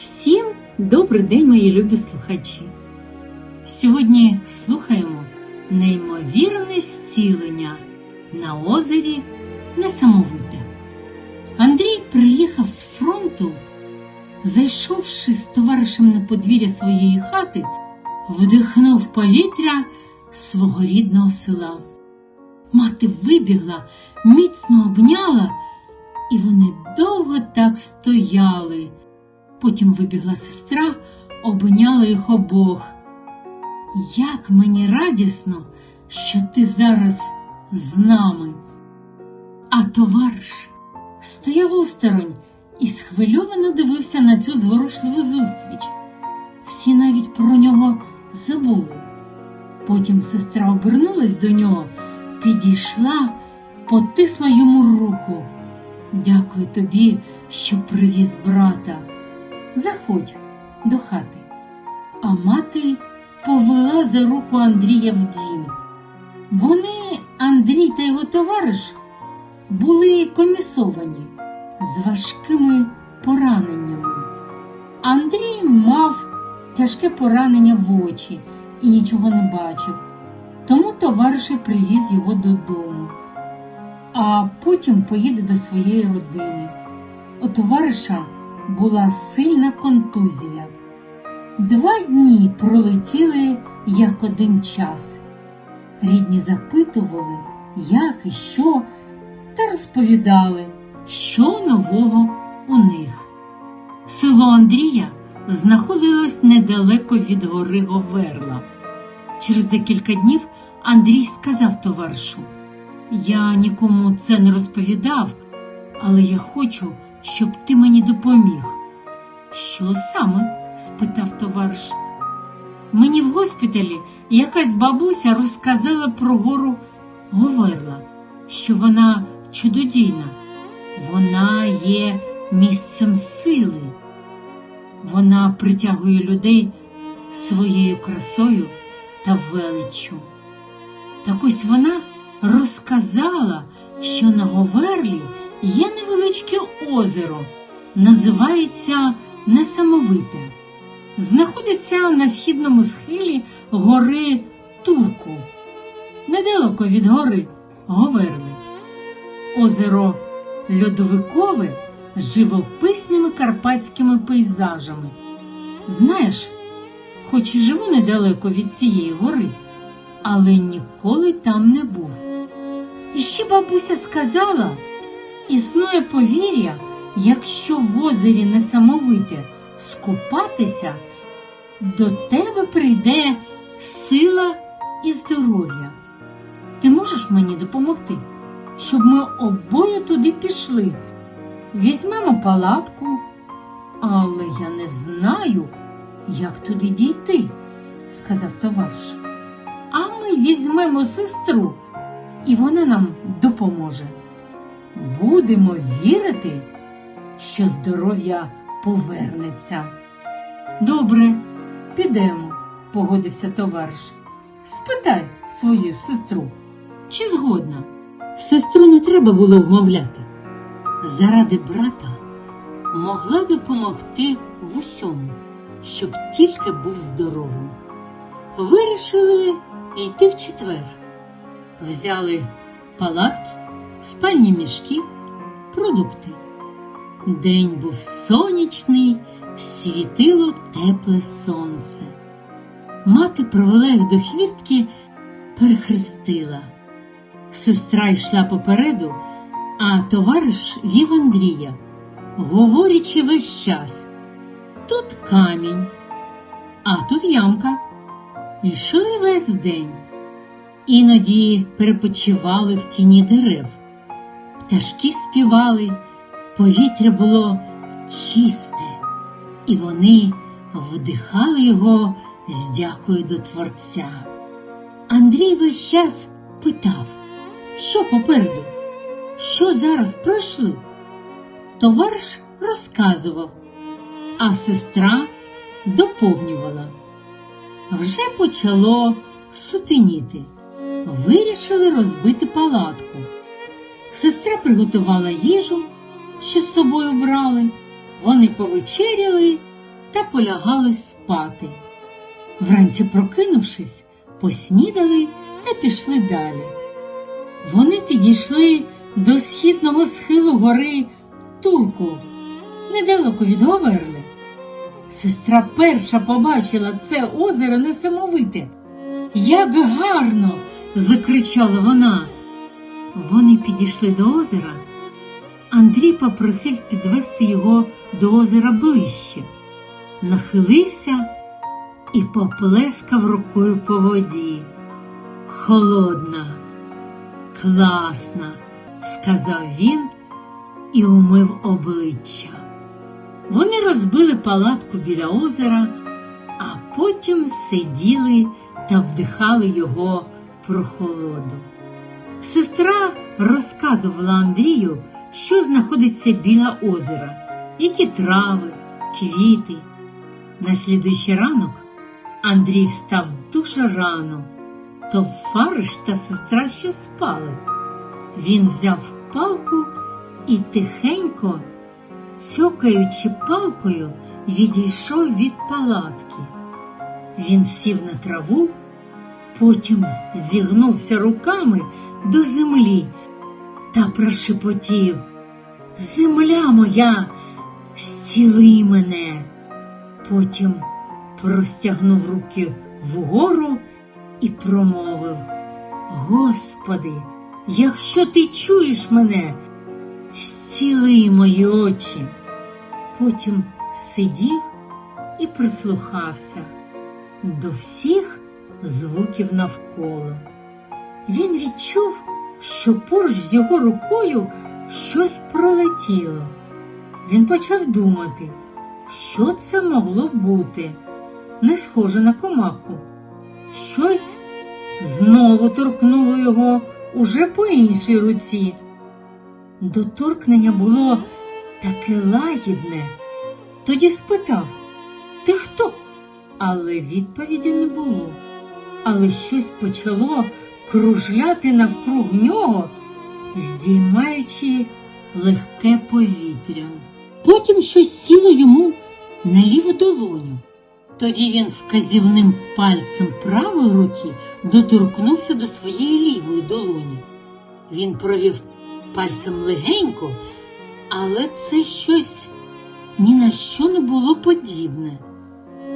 Всім добрий день, мої любі слухачі. Сьогодні слухаємо неймовірне зцілення на озері Несамовите. Андрій приїхав з фронту, зайшовши з товаришем на подвір'я своєї хати, вдихнув повітря свого рідного села. Мати вибігла, міцно обняла, і вони довго так стояли. Потім вибігла сестра, обняла їх обох. Як мені радісно, що ти зараз з нами. А товариш стояв осторонь і схвильовано дивився на цю зворушливу зустріч. Всі навіть про нього забули. Потім сестра обернулась до нього, підійшла, потисла йому руку. Дякую тобі, що привіз брата. Заходь до хати. А мати повела за руку Андрія в дім. Вони, Андрій та його товариш, були комісовані з важкими пораненнями. Андрій мав тяжке поранення в очі і нічого не бачив, тому товариш привіз його додому, а потім поїде до своєї родини. У товариша була сильна контузія. Два дні пролетіли як один час. Рідні запитували, як і що, та розповідали, що нового у них. Село Андрія знаходилось недалеко від гори Говерла. Через декілька днів Андрій сказав товаришу, я нікому це не розповідав, але я хочу, щоб ти мені допоміг. Що саме? спитав товариш. Мені в госпіталі якась бабуся розказала про гору Говерла, що вона чудодійна, вона є місцем сили, вона притягує людей своєю красою та величчю. Так ось вона розказала, що на Говерлі є невеличке озеро, називається Несамовите. Знаходиться на східному схилі гори Турку, недалеко від гори Говерли. Озеро льодовикове з живописними карпатськими пейзажами. Знаєш, хоч і живу недалеко від цієї гори, але ніколи там не був. І ще бабуся сказала, існує повір'я, якщо в озері несамовите скупатися, до тебе прийде сила і здоров'я. Ти можеш мені допомогти, щоб ми обоє туди пішли. Візьмемо палатку, але я не знаю, як туди дійти, сказав товариш. А ми візьмемо сестру, і вона нам допоможе. Будемо вірити, що здоров'я повернеться. Добре, підемо, погодився товариш. Спитай свою сестру, чи згодна? Сестру не треба було вмовляти. Заради брата могла допомогти в усьому, щоб тільки був здоровим. Вирішили йти в четвер. Взяли палатки, спальні мішки, продукти. День був сонячний, світило тепле сонце. Мати провела їх до хвіртки, перехрестила. Сестра йшла попереду, а товариш вів Андрія, говорячи весь час. Тут камінь, а тут ямка. Йшли весь день. Іноді перепочивали в тіні дерев. Пташки співали, повітря було чисте, і вони вдихали його з дякою до Творця. Андрій весь час питав, що попереду, що зараз пройшли. Товариш розказував, а сестра доповнювала. Вже почало сутеніти. Вирішили розбити палатку. Сестра приготувала їжу, що з собою брали. Вони повечеряли та полягалось спати. Вранці прокинувшись, поснідали та пішли далі. Вони підійшли до східного схилу гори Турку, недалеко від Говерли. Сестра перша побачила це озеро несамовите. Як гарно! закричала вона. Вони підійшли до озера. Андрій попросив підвести його до озера ближче, нахилився і поплескав рукою по воді. Холодна, класна, сказав він і умив обличчя. Вони розбили палатку біля озера, а потім сиділи та вдихали його прохолоду. Сестра розказувала Андрію, що знаходиться біля озера, які трави, квіти. На слідуючий ранок Андрій встав дуже рано, то Фариш та сестра ще спали. Він взяв палку і тихенько, цьокаючи палкою, відійшов від палатки. Він сів на траву, потім зігнувся руками до землі та прошепотів Земля моя, зціли мене. Потім простягнув руки вгору і промовив Господи, якщо ти чуєш мене, зціли мої очі. Потім сидів і прислухався до всіх звуків навколо. Він відчув, що поруч з його рукою щось пролетіло. Він почав думати, що це могло бути, не схоже на комаху. Щось знову торкнуло його уже по іншій руці. Доторкнення було таке лагідне. Тоді спитав Ти хто? Але відповіді не було. Але щось почало кружляти навкруг нього, здіймаючи легке повітря. Потім щось сіло йому на ліву долоню. Тоді він вказівним пальцем правої руки доторкнувся до своєї лівої долоні. Він провів пальцем легенько, але це щось ні на що не було подібне.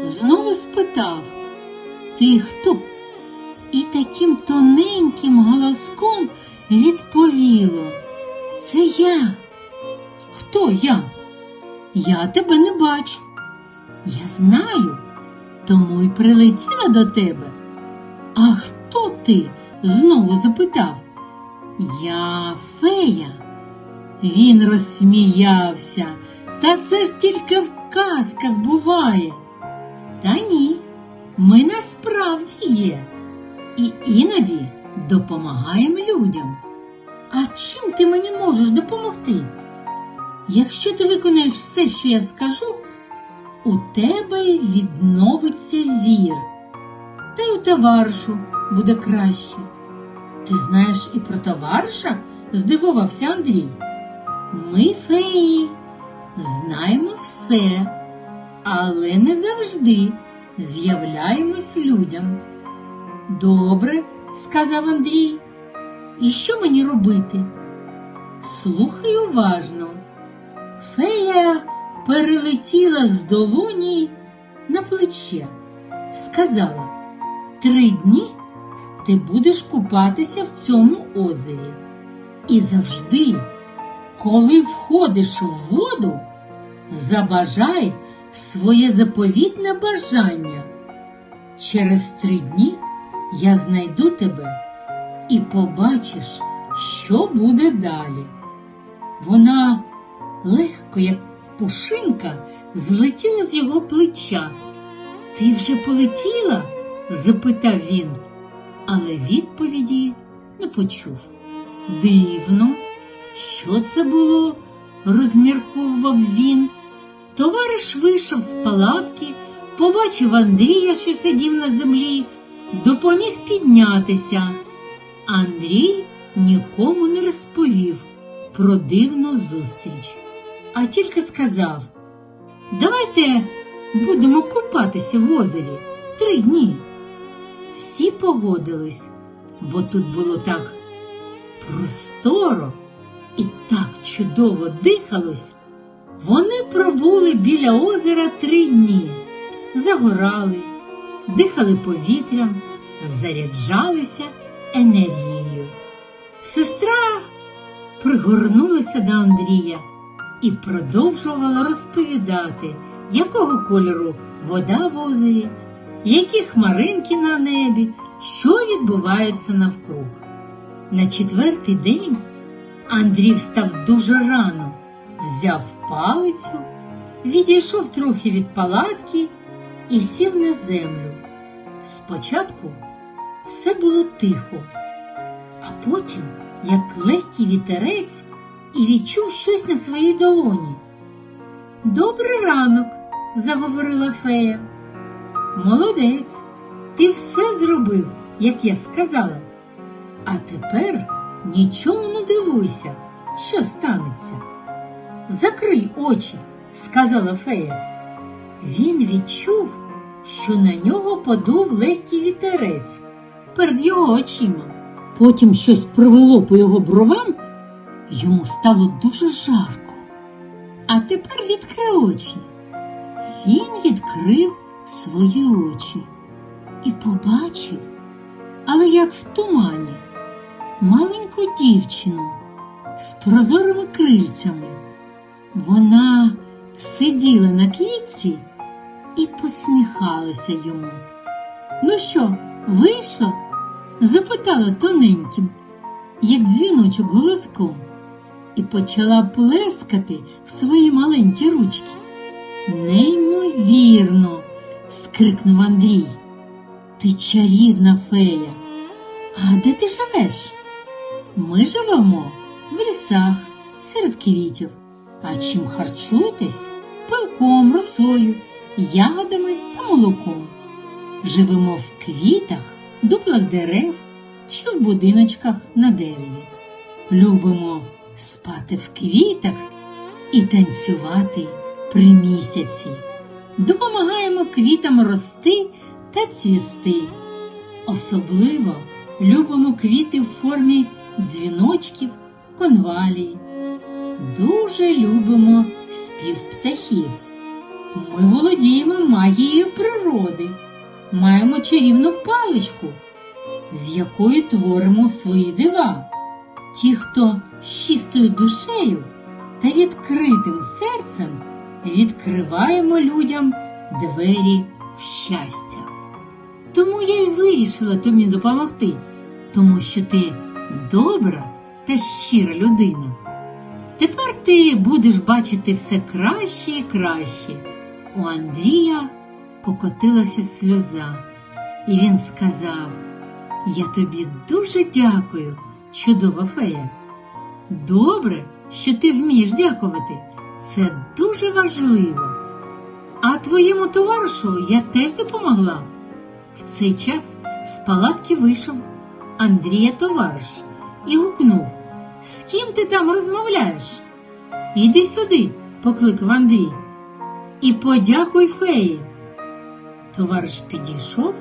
Знову спитав Ти хто? І таким тоненьким голоском відповіло Це я. Хто я? Я тебе не бачу. Я знаю, тому й прилетіла до тебе. А хто ти? знову запитав. Я фея. Він розсміявся. Та це ж тільки в казках буває. Та ні, ми насправді є. І іноді допомагаємо людям. А чим ти мені можеш допомогти? Якщо ти виконаєш все, що я скажу, у тебе відновиться зір, та й у товаришу буде краще. Ти знаєш і про товариша? здивувався Андрій. Ми, феї, знаємо все, але не завжди з'являємось людям. Добре, сказав Андрій. І що мені робити? Слухай уважно. Фея перелетіла з долоні на плече, сказала, три дні ти будеш купатися в цьому озері. І завжди, коли входиш в воду, забажай своє заповітне бажання. Через три дні я знайду тебе і побачиш, що буде далі. Вона легко, як пушинка, злетіла з його плеча. Ти вже полетіла? запитав він, але відповіді не почув. Дивно, що це було? розмірковував він. Товариш вийшов з палатки, побачив Андрія, що сидів на землі, допоміг піднятися. Андрій нікому не розповів про дивну зустріч, а тільки сказав: Давайте будемо купатися в озері три дні. Всі погодились, бо тут було так просторо і так чудово дихалось. Вони пробули біля озера три дні, загорали, дихали повітрям, заряджалися енергією. Сестра пригорнулася до Андрія і продовжувала розповідати, якого кольору вода в озері, які хмаринки на небі, що відбувається навкруг. На четвертий день Андрій встав дуже рано, взяв палицю, відійшов трохи від палатки і сів на землю. Спочатку все було тихо, а потім, як легкий вітерець, і відчув щось на своїй долоні. Добрий ранок, заговорила фея. Молодець, ти все зробив, як я сказала. А тепер нічому не дивуйся, що станеться. Закрий очі, сказала фея. Він відчув, що на нього подув легкий вітерець перед його очима. Потім щось провело по його бровам, йому стало дуже жарко. А тепер відкрий очі. Він відкрив свої очі і побачив, але як в тумані, маленьку дівчину з прозорими крильцями. Вона сиділа на квітці і посміхалася йому. Ну що, вийшло? запитала тоненьким, як дзвіночок голоском, і почала плескати в свої маленькі ручки. Неймовірно, скрикнув Андрій. Ти чарівна фея. А де ти живеш? Ми живемо в лісах, серед квітів. А чим харчуєтесь? Пилком, росою, ягодами та молоком. Живемо в квітах, дуплах дерев чи в будиночках на дереві. Любимо спати в квітах і танцювати при місяці. Допомагаємо квітам рости та цвісти. Особливо любимо квіти в формі дзвіночків, конвалій. Дуже любимо спів птахів. Ми володіємо магією природи, маємо чарівну паличку, з якої творимо свої дива. Ті, хто з чистою душею та відкритим серцем відкриваємо людям двері в щастя. Тому я й вирішила тобі допомогти, тому що ти добра та щира людина. Тепер ти будеш бачити все краще і краще. У Андрія покотилася сльоза, і він сказав: Я тобі дуже дякую, чудова фея. Добре, що ти вмієш дякувати. Це дуже важливо. А твоєму товаришу я теж допомогла. В цей час з палатки вийшов Андрія товариш і гукнув З ким ти там розмовляєш? Іди сюди, покликав Андрій. І подякуй феї. Товариш підійшов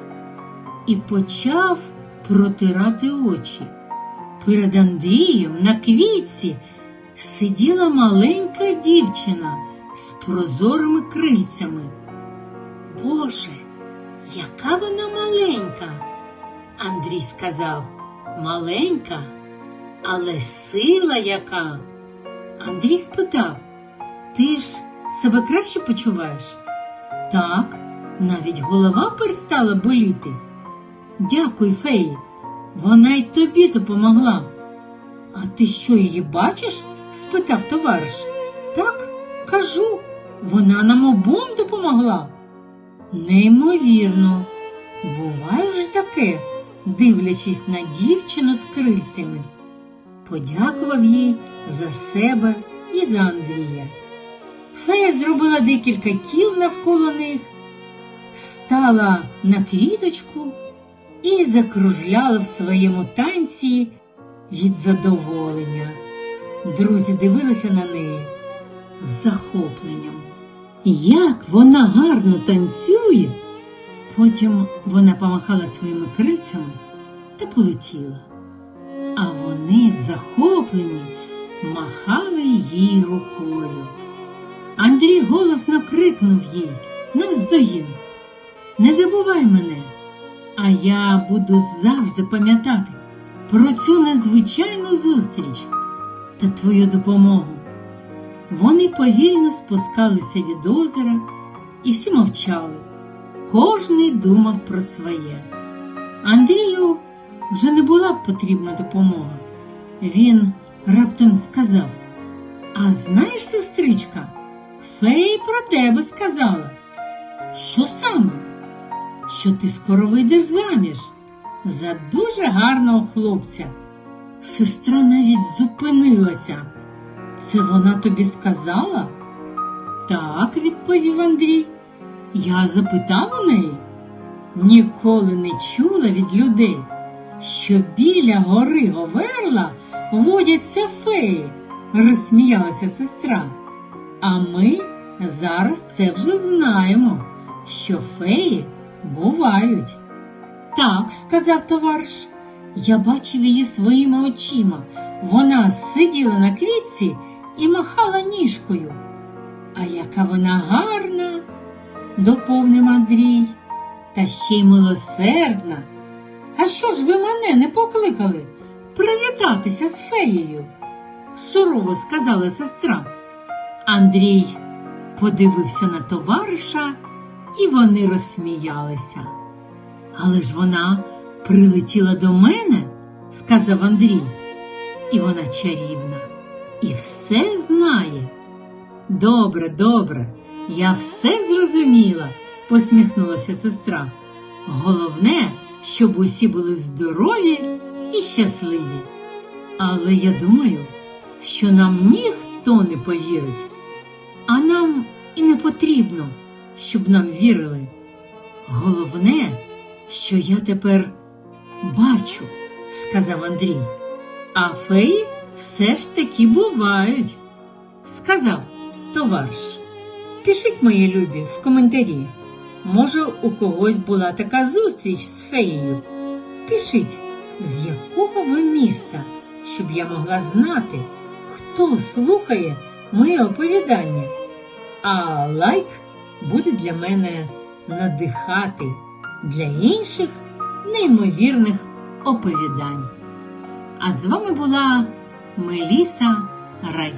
і почав протирати очі. Перед Андрієм на квітці сиділа маленька дівчина з прозорими крильцями. Боже, яка вона маленька, Андрій сказав, маленька, але сила яка. Андрій спитав, ти ж себе краще почуваєш? Так, навіть голова перестала боліти. Дякуй, феї, вона й тобі допомогла. А ти що її бачиш? спитав товариш. Так, кажу, вона нам обом допомогла. Неймовірно, буває ж таке, дивлячись на дівчину з крильцями. Подякував їй за себе і за Андрія. Фея зробила декілька кіл навколо них, стала на квіточку і закружляла в своєму танці від задоволення. Друзі дивилися на неї з захопленням. як вона гарно танцює. Потім вона помахала своїми крильцями та полетіла. А вони, захоплені, махали їй рукою. Андрій голосно крикнув їй навздогін. Не забувай мене, а я буду завжди пам'ятати про цю незвичайну зустріч та твою допомогу. Вони повільно спускалися від озера і всі мовчали. Кожний думав про своє. Андрію вже не була потрібна допомога. Він раптом сказав: А знаєш, сестричка, феї про тебе сказала. Що саме? Що ти скоро вийдеш заміж за дуже гарного хлопця. Сестра навіть зупинилася. Це вона тобі сказала? Так, відповів Андрій. Я запитав у неї. Ніколи не чула від людей, що біля гори Говерла водяться феї, розсміялася сестра. А ми зараз це вже знаємо, що феї бувають. Так, сказав товариш, я бачив її своїми очима. Вона сиділа на квітці і махала ніжкою. А яка вона гарна, доповнив Андрій, та ще й милосердна. А що ж ви мене не покликали привітатися з феєю? сурово сказала сестра. Андрій подивився на товариша, і вони розсміялися. Але ж вона прилетіла до мене, сказав Андрій, і вона чарівна, і все знає. Добре, добре, я все зрозуміла, посміхнулася сестра. Головне, щоб усі були здорові і щасливі. Але я думаю, що нам ніхто не повірить, а нам і не потрібно, щоб нам вірили. Головне, що я тепер бачу, сказав Андрій. А феї все ж таки бувають, сказав товариш. Пишіть, мої любі, в коментарі. Може, у когось була така зустріч з феєю. Пишіть, з якого ви міста, щоб я могла знати, хто слухає моє оповідання. А лайк буде для мене надихати для інших неймовірних оповідань. А з вами була Меліса Рай.